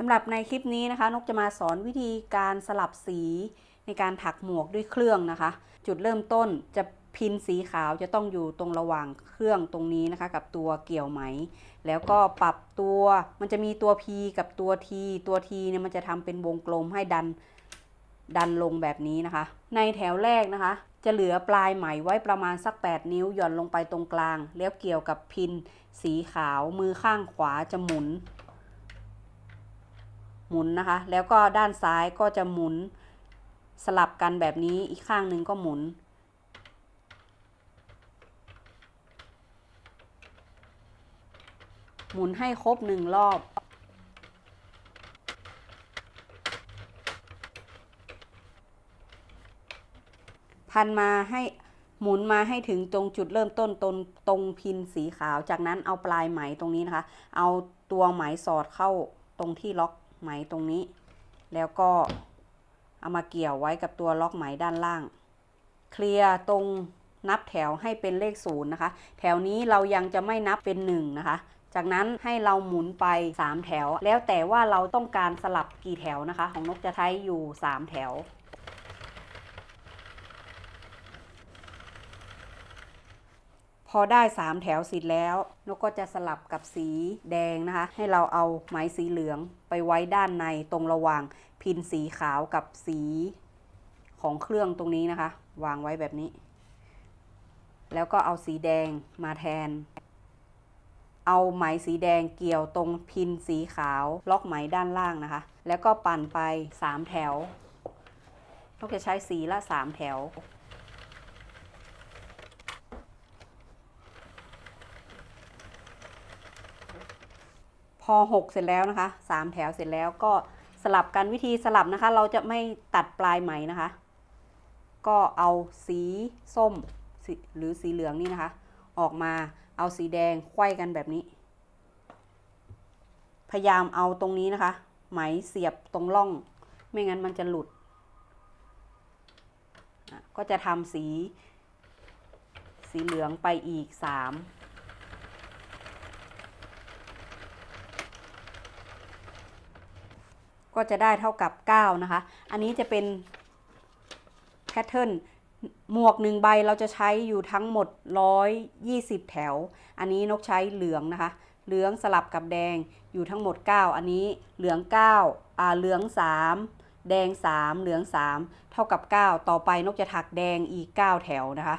สำหรับในคลิปนี้นะคะ นกจะมาสอนวิธีการสลับสีในการถักหมวกด้วยเครื่องนะคะ จุดเริ่มต้นจะพินสีขาวจะต้องอยู่ตรงระหว่างเครื่องตรงนี้นะคะ กับตัวเกี่ยวไหม แล้วก็ปรับตัวมันจะมีตัว P กับตัว T ตัว T เนี่ยมันจะทำเป็นวงกลมให้ดันดันลงแบบนี้นะคะ ในแถวแรกนะคะ จะเหลือปลายไหมไว้ประมาณสัก 8 นิ้วหย่อนลงไปตรงกลาง แล้วเกี่ยวกับพินสีขาวมือข้างขวาจะหมุน หมุนนะคะ แล้วก็ด้านซ้ายก็จะหมุนสลับกันแบบนี้อีกข้างหนึ่งก็หมุน หมุนให้ครบหนึ่งรอบ พันมาให้หมุนมาให้ถึงตรงจุดเริ่มต้นตรงตรงพินสีขาว จากนั้นเอาปลายไหมตรงนี้นะคะ เอาตัวไหมสอดเข้าตรงที่ล็อก ไหมตรงนี้ แล้วก็เอามาเกี่ยวไว้กับตัวล็อกไหมด้านล่าง เคลียร์ตรงนับแถวให้เป็นเลขศูนย์นะคะ แถวนี้เรายังจะไม่นับเป็นหนึ่งนะคะ จากนั้นให้เราหมุนไป 3 แถว แล้วแต่ว่าเราต้องการสลับกี่แถวนะคะ ของนกจะใช้อยู่ 3 แถว พอได้ 3 แถวเสร็จแล้วนกก็จะสลับกับสีแดงนะคะ ให้เราเอาไหมสีเหลืองไปไว้ด้านในตรงระหว่างพินสีขาวกับสีของเครื่องตรงนี้นะคะ วางไว้แบบนี้ แล้วก็เอาสีแดงมาแทน เอาไหมสีแดงเกี่ยวตรงพินสีขาว ล็อกไหมด้านล่างนะคะ แล้วก็ปั่นไป 3 แถวนกจะใช้สีละ 3 แถว อ 6 เสร็จแล้วนะคะ 3 แถวเสร็จแล้วก็สลับกันวิธีสลับนะคะ เราจะไม่ตัดปลายไหมนะคะ ก็เอาสีส้มสหรือสีเหลืองนี่นะคะ ออกมาเอาสีแดงไขว้กันแบบนี้ พยายามเอาตรงนี้นะคะ ไหมเสียบตรงร่อง ไม่งั้นมันจะหลุด ก็จะทำสี สีเหลืองไปอีก 3 ก็จะได้เท่ากับ 9 นะคะ อันนี้จะเป็นแพทเทิร์นหมวกหนึ่งใบเราจะใช้อยู่ทั้งหมด 120 แถว อันนี้นกใช้เหลืองนะคะ เหลืองสลับกับแดงอยู่ทั้งหมด 9 อันนี้เหลือง 9อ่าเหลือง 3 แดง 3 เหลือง 3 เท่ากับ 9 ต่อไปนกจะถักแดงอีก 9 แถวนะคะ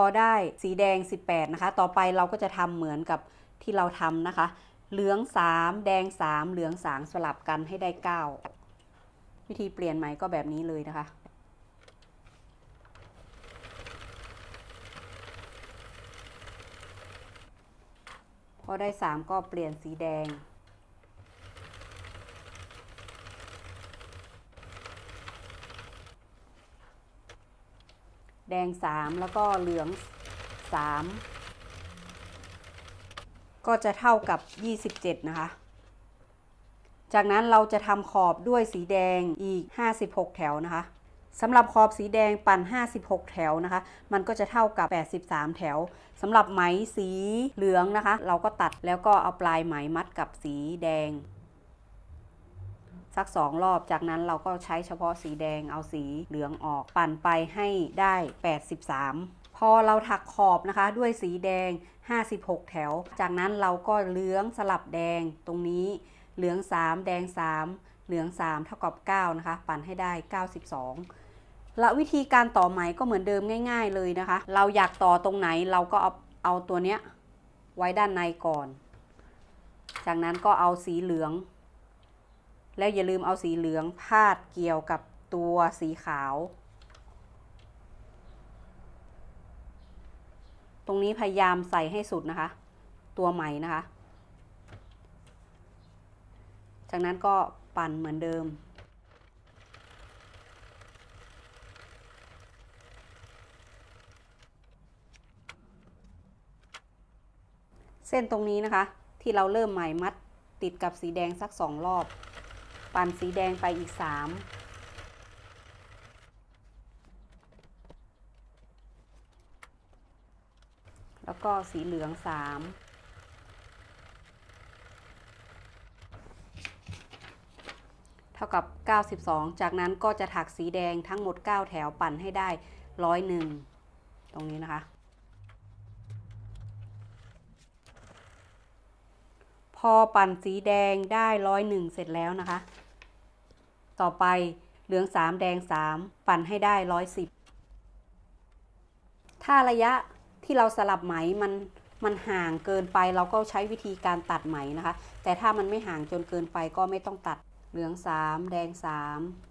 อได้สีแดง 18 นะคะ ต่อไปเราก็จะทำเหมือนกับที่เราทำนะคะ เหลือง 3 แดง 3 เหลือง 3 สลับกันให้ได้ 9 วิธีเปลี่ยนไหมก็แบบนี้เลยนะคะพอได้ 3 ก็เปลี่ยนสีแดง แดง 3 แล้วก็เหลือง 3 ก็จะเท่ากับ 27 นะคะ จากนั้นเราจะทำขอบด้วยสีแดงอีก 56 แถวนะคะสำหรับขอบสีแดงปั่น 56 แถวนะคะ มันก็จะเท่ากับ 83 แถวสำหรับไหมสีเหลืองนะคะ เราก็ตัดแล้วก็เอาปลายไหมมัดกับสีแดง สักสองรอบ จากนั้นเราก็ใช้เฉพาะสีแดงเอาสีเหลืองออก ปั่นไปให้ได้ 83 พอเราถักขอบนะคะด้วยสีแดง 56 แถว จากนั้นเราก็เหลืองสลับแดงตรงนี้ เหลือง 3 แดง 3 เหลือง 3 เท่ากับ 9 นะคะ ปั่นให้ได้ 92และวิธีการต่อไหมก็เหมือนเดิมง่าย ๆ เลยนะคะ เราอยากต่อตรงไหนเราก็เอาเอาตัวเนี้ยไว้ด้านในก่อน จากนั้นก็เอาสีเหลือง แล้วอย่าลืมเอาสีเหลืองพาดเกี่ยวกับตัวสีขาว ตรงนี้พยายามใส่ให้สุดนะคะ ตัวไหม่นะคะ จากนั้นก็ปั่นเหมือนเดิมเส้นตรงนี้นะคะ ที่เราเริ่มไหมมัดติดกับสีแดงสักสองรอบ ปั่นสีแดงไปอีกสามแล้วก็สีเหลืองสามเท่ากับ 92 จากนั้นก็จะถักสีแดงทั้งหมด 9 แถวปั่นให้ได้ร้อยหนึ่งตรงนี้นะคะ พอปั่นสีแดงได้ร้อยหนึ่งเสร็จแล้วนะคะ ต่อไปเหลือง 3 แดง 3 ปั่นให้ได้ 110 ถ้าระยะที่เราสลับไหมมันมันห่างเกินไปเราก็ใช้วิธีการตัดไหมนะคะ แต่ถ้ามันไม่ห่างจนเกินไปก็ไม่ต้องตัดเหลือง 3 แดง 3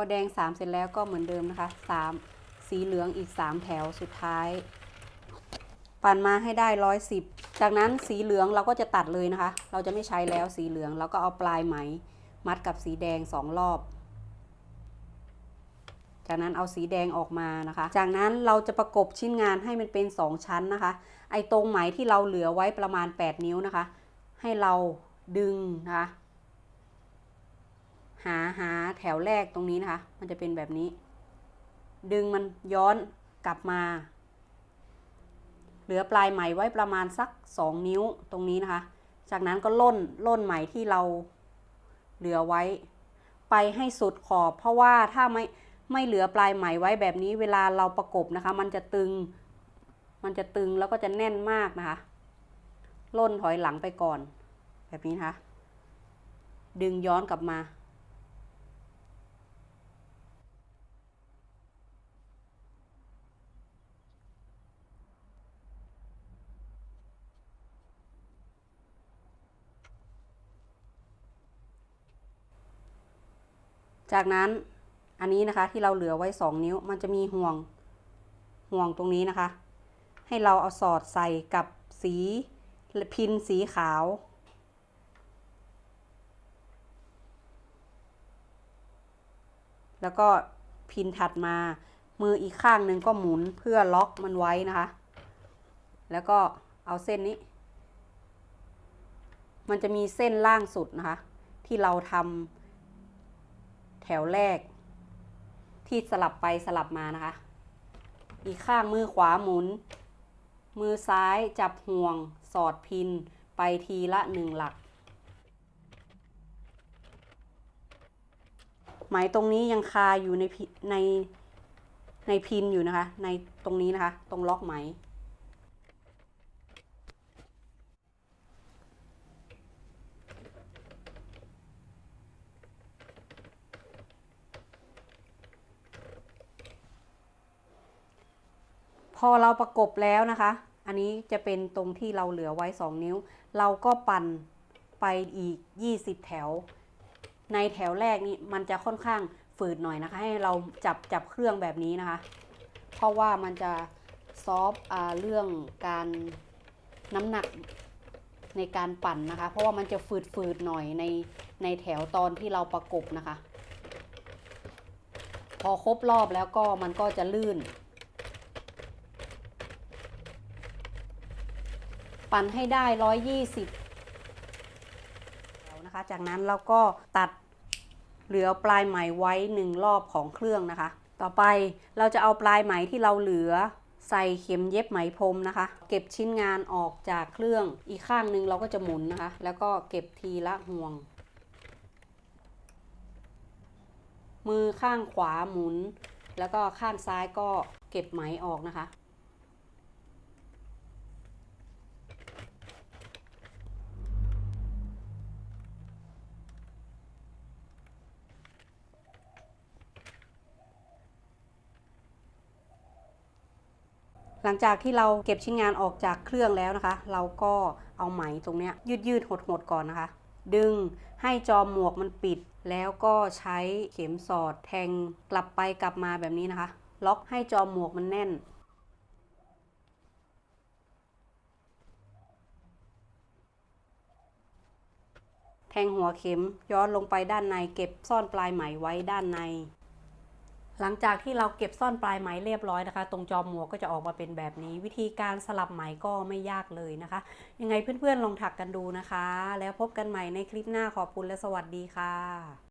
อแดงสามเสร็จแล้วก็เหมือนเดิมนะคะสามสีเหลืองอีกสามแถวสุดท้าย ปั่นมาให้ได้ร้อยสิบจากนั้นสีเหลืองเราก็จะตัดเลยนะคะ เราจะไม่ใช้แล้วสีเหลืองเราก็เอาปลายไหม มัดกับสีแดงสองรอบ จากนั้นเอาสีแดงออกมานะคะ จากนั้นเราจะประกบชิ้นงานให้มันเป็น 2 ชั้นนะคะ ไอ้ตรงไหมที่เราเหลือไว้ประมาณ 8 นิ้วนะคะ ให้เราดึงนะคะ หาหาแถวแรกตรงนี้นะคะ มันจะเป็นแบบนี้ ดึงมันย้อนกลับมา เหลือปลายไหมไว้ประมาณสัก 2 นิ้วตรงนี้นะคะ จากนั้นก็ล่นล่นไหมที่เราเหลือไว้ ไปให้สุดขอบ เพราะว่าถ้าไม่ไม่เหลือปลายไหมไว้แบบนี้ เวลาเราประกบนะคะ มันจะตึง มันจะตึงแล้วก็จะแน่นมากนะคะล่นถอยหลังไปก่อน แบบนี้นะคะ ดึงย้อนกลับมา จากนั้นอันนี้นะคะที่เราเหลือไว้ 2 นิ้ว มันจะมีห่วงห่วงตรงนี้นะคะ ให้เราเอาสอดใส่กับสีพินสีขาว แล้วก็พินถัดมามืออีกข้างหนึ่งก็หมุนเพื่อล็อกมันไว้นะคะ แล้วก็เอาเส้นนี้ มันจะมีเส้นล่างสุดนะคะ ที่เราทำ แถวแรก ที่สลับไปสลับมานะคะ อีกข้างมือขวาหมุน มือซ้ายจับห่วง สอดพินไปทีละหนึ่งหลัก ไหมตรงนี้ยังคาอยู่ในในในพินอยู่นะคะ ในตรงนี้นะคะ ตรงล็อกไหม พอเราประกบแล้วนะคะ อันนี้จะเป็นตรงที่เราเหลือไว้ 2 นิ้ว เราก็ปั่นไปอีก 20 แถว ในแถวแรกนี่มันจะค่อนข้างฝืดหน่อยนะคะ ให้เราจับจับเครื่องแบบนี้นะคะ เพราะว่ามันจะซอฟอเรื่องการน้ำหนักในการปั่นนะคะ เพราะว่ามันจะฝืดฝืดหน่อยในในแถวตอนที่เราประกบนะคะ พอครบรอบแล้วก็มันก็จะลื่น ปั่นให้ได้ 120นะคะ จากนั้นเราก็ตัดเหลือปลายไหมไว้หนึ่งรอบของเครื่องนะคะ ต่อไปเราจะเอาปลายไหมที่เราเหลือใส่เข็มเย็บไหมพรมนะคะ เก็บชิ้นงานออกจากเครื่องอีกข้างหนึ่งเราก็จะหมุนนะคะ แล้วก็เก็บทีละห่วง มือข้างขวาหมุน แล้วก็ข้างซ้ายก็เก็บไหมออกนะคะ หลังจากที่เราเก็บชิ้นงานออกจากเครื่องแล้วนะคะ เราก็เอาไหมตรงเนี้ยยืดยืดหดหดๆก่อนนะคะ ดึงให้จอมหมวกมันปิด แล้วก็ใช้เข็มสอดแทงกลับไปกลับมาแบบนี้นะคะ ล็อกให้จอมหมวกมันแน่นแทงหัวเข็มย้อนลงไปด้านในเก็บซ่อนปลายไหมไว้ด้านใน หลังจากที่เราเก็บซ่อนปลายไหมเรียบร้อยนะคะ ตรงจอมหมวกก็จะออกมาเป็นแบบนี้ วิธีการสลับไหมก็ไม่ยากเลยนะคะ ยังไงเพื่อนๆลองถักกันดูนะคะ แล้วพบกันใหม่ในคลิปหน้าขอบคุณและสวัสดีค่ะ